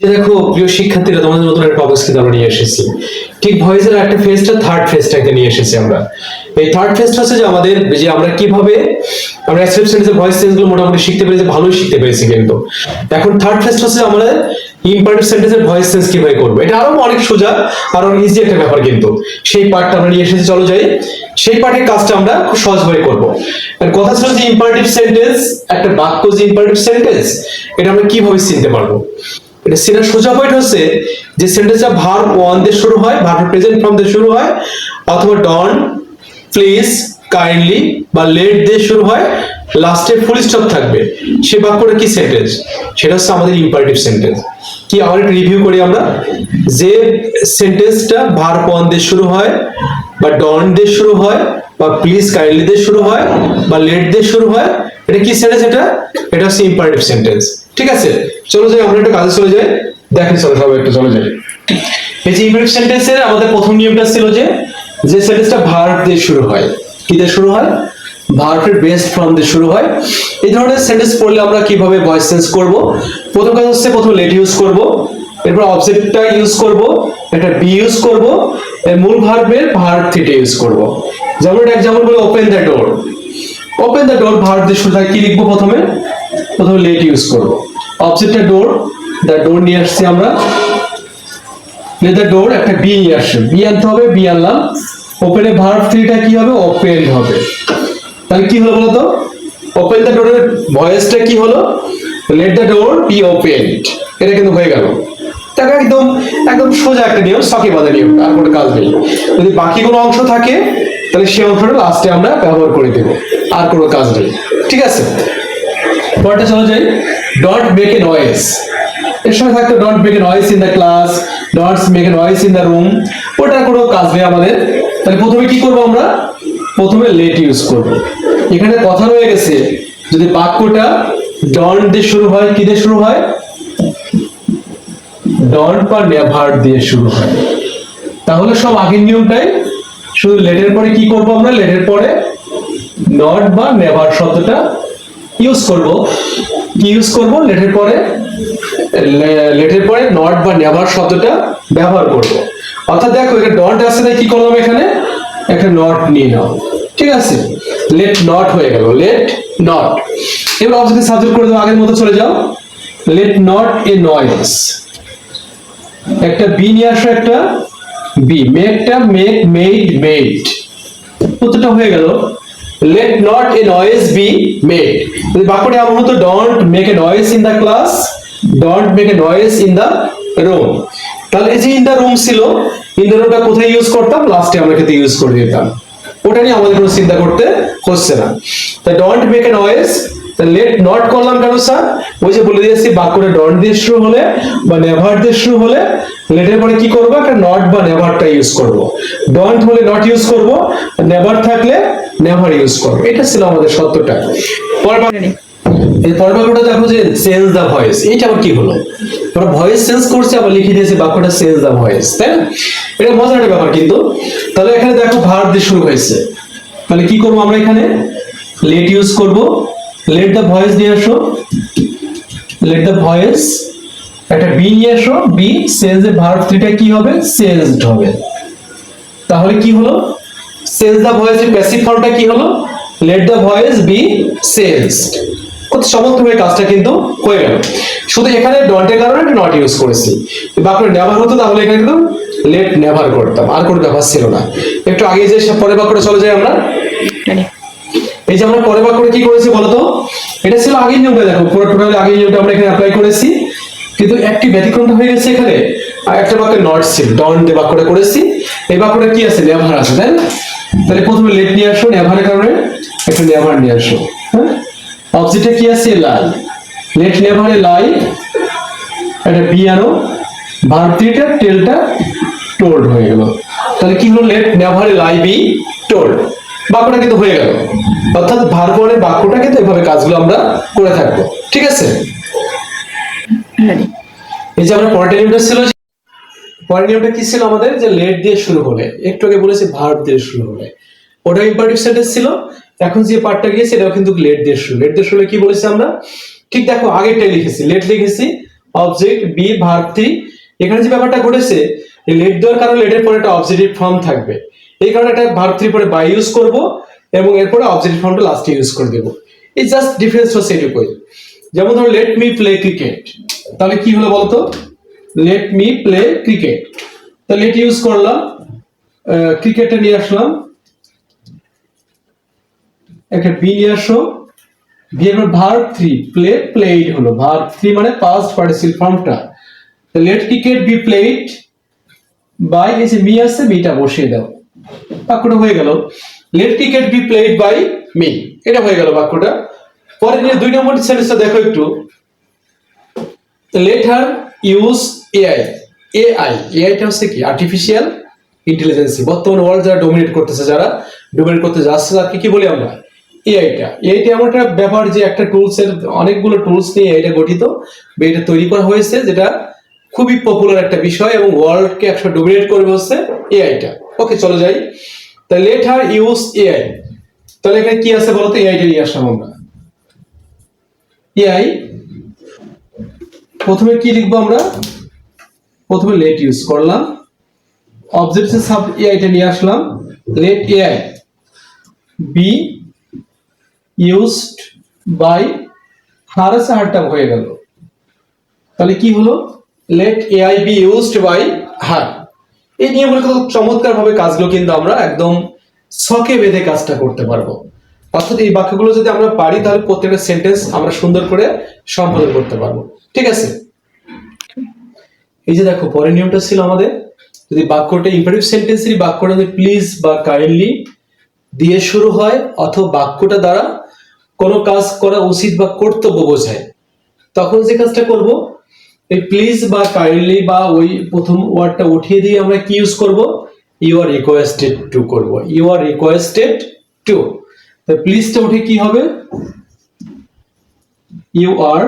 যে দেখো, প্রিয় শিক্ষার্থীরা, তোমাদের নতুন একটা টপিক কিন্তু আমরা নিয়ে এসেছি। ঠিক ভয়েসের একটা ফেজটা থার্ড ফেজটাকে নিয়ে এসেছি আমরা। এই থার্ড ফেজটা হচ্ছে যে আমাদের, যে আমরা কীভাবে, আমরা সেন্টেন্সের ভয়েস সেন্সগুলো মোটামুটি শিখতে পেরেছি, ভালোই শিখতে পেরেছি কিন্তু। এখন থার্ড ফেজটা হচ্ছে আমাদের ইম্পারেটিভ সেন্টেন্সের ভয়েস সেন্স কীভাবে করব? এটা আরও অনেক সোজা, আর অনেক ইজি একটা ব্যাপার কিন্তু। সেই পার্টটা আমরা নিয়ে এসেছি, চলো যাই। সেই পার্টের কাজটা আমরা খুব সহজভাবে করব। কথা ছিল যে ইম্পারেটিভ সেন্টেন্স একটা বাক্য যে ইম্পারেটিভ সেন্টেন্স এটা আমরা কীভাবে চিনতে পারব? এটা সিনার সোজা পয়েন্ট হচ্ছে যে সেন্টেন্সটা ভার্ব ওয়ান দিয়ে শুরু হয় ভার্ব প্রেজেন্ট ফর্ম দিয়ে শুরু হয়, অথবা ডন প্লিজ কাইন্ডলি বা লেট দিয়ে শুরু হয় লাস্টে ফুল স্টপ থাকবে। সে বাক্যটা কি সেন্টেন্স সেটা হচ্ছে আমাদের ইম্পারেটিভ সেন্টেন্স কি আবার রিভিউ করি আমরা? যে সেন্টেন্সটা ভার্ব ওয়ান দিয়ে শুরু হয়, বা ডন দিয়ে শুরু হয়, বা প্লিজ কাইন্ডলি দিয়ে শুরু হয়, বা লেট দিয়ে শুরু হয়, এটা কি সেন্টেন্স এটা? এটা হচ্ছে ইম্পারেটিভ সেন্টেন্স ঠিক আছে? চলো যাই, আমরা একটু কাজে চলে যাই। দেখেন চলো সবাই একটু চলে যাই। এই যে ইম্পারেটিভ সেন্টেন্সের আমাদের প্রথম নিয়মটা ছিল যে যে সেন্টেন্সটা ভার্ব দিয়ে শুরু হয়, কি দিয়ে শুরু হয়? ভার্বের বেস্ট ফর্ম দিয়ে শুরু হয়। এই ধরনের সেন্টেন্স পড়লে আমরা কীভাবে ভয়েস সেন্স করব? প্রথম কাজ হচ্ছে প্রথম লেট ইউজ করব, এরপর অবজেক্টটা ইউজ করব, একটা বি ইউজ করব, এর মূল ভার্বের ভার্ব থিটা ইউজ করব। যেমন এক্সাম্পল বলে open the door open the door verb দিয়ে শুরু হয়, কি লিখব প্রথমে? প্রথমে লেট ইউজ করব। অবজেক্টটা ডোর দ্য ডোর নিয়ে আসছি আমরা। লেট দ্য ডোর একটা বি নিয়ে আসছে। বি আনতে হবে বি আনলাম। ওপেনে ভার্ব থ্রিটা কি হবে? ওপেন হবে। তাহলে কি হলো বলতো? ওপেন দ্য ডোরের ভয়েসটা কি হলো? Let the door be opened এটা কিন্তু হয়ে গেল। দেখো একদম একদম সোজা একটা নিয়ম সকে বাঁধা নিয়ম, আর কোনো কাজ নেই। যদি বাকি কোনো অংশ থাকে, তাহলে সেই অংশটা লাস্টে আমরা ব্যবহার করে দেব। আর কোনো কাজ নেই। ঠিক আছে? পরটা চলে যাই। ডট মেক এ নয়েস এর সঙ্গে থাকতো ডট make a noise in the class ডট make a noise in the room ওটা কোনো কাজ নেই আমাদের। তাহলে প্রথমে কি করব আমরা? প্রথমে লেট ইউজ করব। এখানে কথা রয়ে গেছে, যদি বাক্যটা ডন্ট দিয়ে শুরু হয়, কি দিয়ে শুরু হয়? ডন্ট বা নেভার দিয়ে শুরু হয়। তাহলে সব আগের নিয়মটাই, শুধু লেটের পরে কি করব আমরা? লেটের পরে নট বা নেভার শব্দটা ইউজ করব? কি ইউজ করব? লেটের পরে লেটের পরে নট বা নেভার শব্দটা ব্যবহার করব। অর্থাৎ দেখো, এখানে ডট আছে, তাই কি করলাম এখানে? একটা নট নিয়ে নাও। ঠিক আছে? লেট নট হয়ে গেল। লেট নট এবার অবজেক্ট সাবজেক্ট করে দাও, আগের মতো চলে যাও। লেট নট এ নয়েস একটা বি নিয়ে আসো, একটা বি মেকটা মেক মেড মেড কতটা হয়ে গেল। Let not a noise be made বাক্যটি এমন হতো don't make a noise in the class don't make a noise in the room তাহলে এই যে ইন দ্য রুম ছিল ইন দ্য রুমটা কোথায় ইউজ করতাম? লাস্টে আমরা ক্ষেত্রে ইউজ করে দিতাম। ওটা নিয়ে আমাদের কোনো চিন্তা করতে হচ্ছে না। তা don't make a noise let not করলাম কেন স্যার ওই যে বলে দিয়েছি বাক্যটা ডন্ট দিয়ে শুরু হলে বা নেভার দিয়ে শুরু হলে লেটের পরে কি করব? একটা নট বা নেভারটা ইউজ করব। ডন্ট হলে নট ইউজ করব। নেভার থাকলে নেভার ইউজ করব এটা ছিল আমাদের সত্যটা। পরের বাক্যটা দেখো যে চেঞ্জ দা ভয়েস আবার কি হলো? ভয়েস আবার লিখে বাক্যটা চেঞ্জ দা ভয়েস তাই না? এটা মজার একটা ব্যাপার কিন্তু। তাহলে এখানে দেখো ভার্ব দিয়ে শুরু হয়েছে। তাহলে কি করব আমরা এখানে? লেট ইউজ করব। লেট দা ভয়েস নিয়ে আসো। লেট দা ভয়েস একটা বি নিয়ে আসো। বি চেঞ্জ এর ভার্ব থ্রিটা কি হবে? চেঞ্জড হবে। তাহলে কি হলো? চেঞ্জ দা ভয়েস এর প্যাসিভ ফর্মটা কি হলো? Let the voice be changed কত চমৎকার কাজটা কিন্তু হয়ে গেল। শুধু এখানে ডন্টের কারণে নট ইউজ করেছি। বাক্য নেভার হতো তাহলে এখানে কিন্তু লেট নেভার করতাম। আর কোনো ব্যাপার ছিল না। একটু আগে যে সব পরের বাক্যটা চলে যাই আমরা। এই যে আমরা পরের বাক্যটা কি করেছি বলতো এটা ছিল আগের নিয়মটা দেখো পুরো টোটালি আগের নিয়মটা আমরা এখানে অ্যাপ্লাই করেছি। কিন্তু একটি ব্যতিক্রমটা হয়ে গেছে এখানে। আর একটা বাক্যে নট ছিল ডন দিয়ে বাক্যটা করেছি। এই বাক্যটা কি আছে? নেভার আছে তাই না? তাহলে প্রথমে লেট নিয়ে আসো নেভারের কারণে একটা নেভার নিয়ে আসো হ্যাঁ? অবজেক্টে কি আছে? লাই লেট নেভারে লাই একটা বি আনো ভার্তিটা টেলটা টোল্ড হয়ে গেল। তাহলে কি হলো? লেট নেভারে লাই বি টোল্ড বাক্যটা কিন্তু হয়ে গেল। অর্থাৎ ভার্বনের বাক্যটা কিন্তু এভাবে কাজগুলো আমরা করে থাকব। ঠিক আছে? এই যে আমরা পরের ছিল পরের নিয়মটা কি ছিল আমাদের? যে লেট দিয়ে শুরু হলে। একটু আগে বলেছি ভার্ব দিয়ে শুরু হলে। ওটা ইম্পারেটিভ সেন্টেন্স ছিল। এখন যে পার্টটা গিয়েছে, এটাও কিন্তু লেট দিয়ে শুরু। লেট দিয়ে শুরু কি বলেছি আমরা? ঠিক দেখো, আগেরটাই লিখেছি। লেট লিখেছি। অবজেক্ট বি ভার্ব থ্রি এখানে যে ব্যাপারটা ঘটেছে লেট দেওয়ার কারণে লেটের পরে একটা অবজেক্টিভ ফর্ম থাকবে। এই কারণে একটা ভার্ব থ্রি পরে বাই ইউজ করব এবং এরপরে অবজেক্টিভ ফর্মটা লাস্টে ইউজ করে দেবো। এই জাস্ট ডিফারেন্স হচ্ছে এটুকুই। যেমন ধরো লেট মি প্লে ক্রিকেট তাহলে কি হলো বলতো? লেট মি প্লে ক্রিকেট তাহলে লেট ইউজ করলাম ক্রিকেটে নিয়ে আসলাম। একটা বি নিয়ে আসো। বি এর ভার্ব থ্রি প্লে প্লেড হলো। ভার্ব থ্রি মানে পাস্ট পার্টিসিপল ফর্মটা let cricket be played by এই যে মি আছে মিটা বসিয়ে দাও। বাক্যটা হয়ে গেল। Let cricket be played by me এটা হয়ে গেল বাক্যটা। পরে নিয়ে দুই নম্বর সেন্টেন্সটা দেখো একটু। Let her use AI AI এআইটা হচ্ছে কি? আর্টিফিশিয়াল ইন্টেলিজেন্সি বর্তমানে ওয়ার্ল্ড যারা ডোমিনেট করতেছে, যারা ডোমিনেট করতে যাচ্ছে তাকে কি বলি আমরা? এআইটা এআইটা এমন একটা ব্যাপার যে একটা টুলস এর অনেকগুলো টুলস নিয়ে এটা গঠিত এটা তৈরি করা হয়েছে, যেটা খুবই পপুলার একটা বিষয় এবং ওয়ার্ল্ডকে একশো ডোমিনেট করবে হচ্ছে এআইটা ওকে চলে যাই। তা লেট হার ইউজ এআই তাহলে এখানে কি আছে বলতো? এআইটা নিয়ে আসলাম আমরা। এআই প্রথমে কি লিখব আমরা? প্রথমে লেট ইউজ করলাম। অবজেক্ট সাব এআইটা নিয়ে আসলাম। Let AI be used by her আছে হারটা হয়ে গেল। তাহলে কি হলো? Let AI be used by her এই নিয়মগুলো খুব চমৎকার ভাবে কাজগুলো কিন্তু আমরা একদম ছকে বেঁধে কাজটা করতে পারব। অর্থাৎ এই বাক্যগুলো যদি আমরা পারি, তাহলে প্রত্যেকটা সেন্টেন্স আমরা সুন্দর করে সম্পাদন করতে পারব। ঠিক আছে? এই যে দেখো, পরের নিয়মটা ছিল আমাদের, যদি বাক্যটা ইম্পারেটিভ সেন্টেন্সের বাক্যটা যদি প্লিজ বা কাইন্ডলি দিয়ে শুরু হয়, অথবা বাক্যটা দ্বারা কোনো কাজ করা উচিত বা কর্তব্য বোঝায়, তখন যে কাজটা করব, এই প্লিজ বা কাইন্ডলি বা ওই প্রথম ওয়ার্ডটা উঠিয়ে দিয়ে আমরা কি ইউজ করব? ইউ আর রিকোয়েস্টেড টু করব। ইউ আর রিকোয়েস্টেড টু প্লিজটা উঠে কি হবে? ইউ আর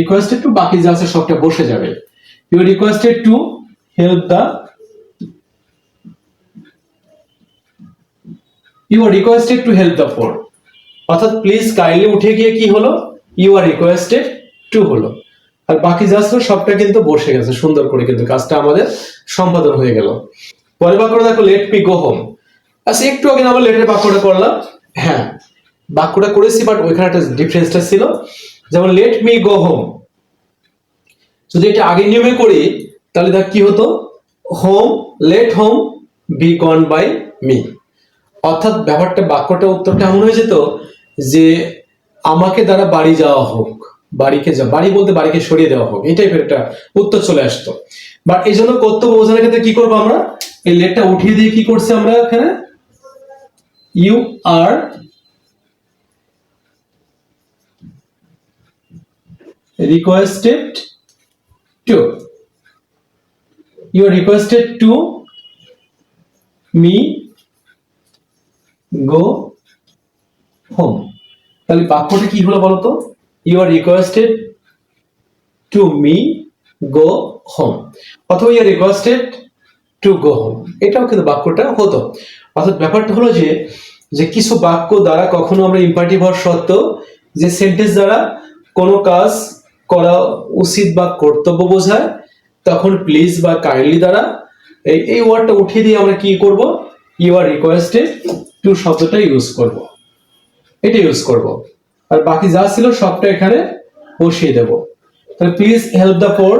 রিকোয়েস্টেড টু বাকি যা আছে সবটা বসে যাবে। You requested to help the you are requested to help the poor অর্থাৎ প্লিজ কাইন্ডলি উঠে গিয়ে কি হলো? ইউ আর রিকোয়েস্টেড টু হলো। আর বাকি যা ছিল সবটা কিন্তু বসে গেছে, সুন্দর করে কিন্তু কাজটা আমাদের সম্পাদন হয়ে গেল। পরের বাক্যটা দেখো লেট মি গো হোম আচ্ছা একটু আগে আমরা লেটের বাক্যটা করলাম। হ্যাঁ বাক্যটা করেছি বাট ওইখানে একটা ডিফারেন্সটা ছিল। যেমন লেট মি গো হোম যদি এটা আগের নিয়মে করি, তাহলে দেখ কি হতো? Home let home be gone by me অর্থাৎ ব্যাপারটা, বাক্যটা, উত্তরটা এমন হয়ে যেত যে, আমাকে দ্বারা বাড়ি যাওয়া হোক, বাড়িকে যা বাড়ি বলতে বাড়িকে সরিয়ে দেওয়া হোক, এই টাইপের একটা উত্তর চলে আসতো। বাট এই জন্য কর্তব্য বোঝানোর ক্ষেত্রে কি করব আমরা? এই লেটটা উঠিয়ে দিয়ে কি করছি আমরা এখানে? You are requested to. You are requested to me go home. তাহলে বাক্যটা কি হলো বলতো? You are requested to me go home অথবা you are requested to go home এটাও কিন্তু বাক্যটা হতো। অর্থাৎ ব্যাপারটা হলো যে যে কিছু বাক্য দ্বারা কখনো আমরা ইম্পারেটিভ হওয়ার সত্ত্বেও যে সেন্টেন্স দ্বারা কোনো কাজ করা উচিত বা কর্তব্য বোঝায়, তখন প্লিজ বা কাইন্ডলি দ্বারা এই এই ওয়ার্ডটা উঠিয়ে দিয়ে আমরা কি করব? ইউ আর রিকোয়েস্টেড টু শব্দটা ইউজ করব। এটা ইউজ করব। আর বাকি যা ছিল সবটা এখানে বসিয়ে দেব। তাহলে please help the poor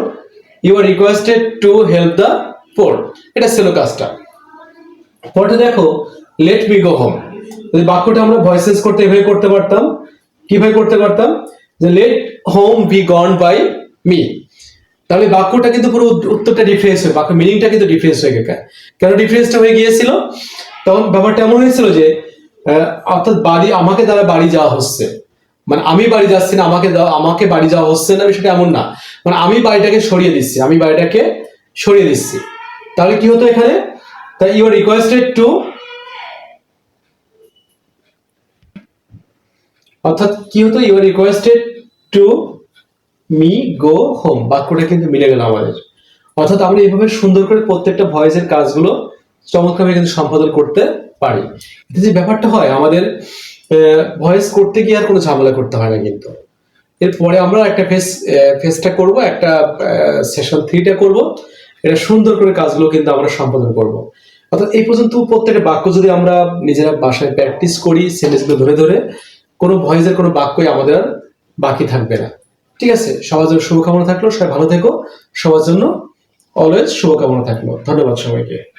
you are requested to help the poor এটা ছিল কাজটা। পরে দেখো লেট মি গো হোম বাক্যটা আমরা ভয়েসেস করতে এভাবে করতে পারতাম, কীভাবে করতে পারতাম? যে let home be gone by me তাহলে বাক্যটা কিন্তু পুরো উত্তরটা ডিফারেন্স হয়ে বাক্য মিনিংটা কিন্তু ডিফারেন্স হয়ে গেছে। কেন ডিফারেন্সটা হয়ে গিয়েছিল? তখন ব্যাপারটা এমন হয়েছিল যে অর্থাৎ বাড়ি, আমাকে দ্বারা বাড়ি যাওয়া হচ্ছে। মানে আমি বাড়ি যাচ্ছি না, আমাকে আমাকে বাড়ি যাওয়া হচ্ছে না, বিষয়টা এমন না। মানে আমি বাড়িটাকে সরিয়ে দিচ্ছি, আমি বাড়িটাকে সরিয়ে দিচ্ছি। তাহলে কি হতো এখানে? তাই ইউ আর রিকোয়েস্টেড টু অর্থাৎ কি হতো? You requested to me go home বাক্যটা কিন্তু মিলে গেল আমাদের। অর্থাৎ আমরা এইভাবে সুন্দর করে প্রত্যেকটা ভয়েসের কাজগুলো চমৎকারভাবে কিন্তু সম্পাদন করতে পারি। কিন্তু যে ব্যাপারটা হয়, আমাদের ভয়েস করতে গিয়ে আর কোনো ঝামেলা করতে হয় না কিন্তু। এরপরে আমরা একটা ফেস ফেসটা করব, একটা সেশন থ্রিটা করব। এটা সুন্দর করে কাজগুলো কিন্তু আমরা সম্পাদন করব। অর্থাৎ এই পর্যন্ত প্রত্যেকটা বাক্য যদি আমরা নিজেরা বাসায় প্র্যাকটিস করি সেন্টেন্সগুলো ধরে ধরে কোনো ভয়েসের কোনো বাক্যই আমাদের আর বাকি থাকবে না। ঠিক আছে? সবার জন্য শুভকামনা থাকল। সবাই ভালো থেকো। সবার জন্য অলওয়েজ শুভকামনা থাকল। ধন্যবাদ সবাইকে।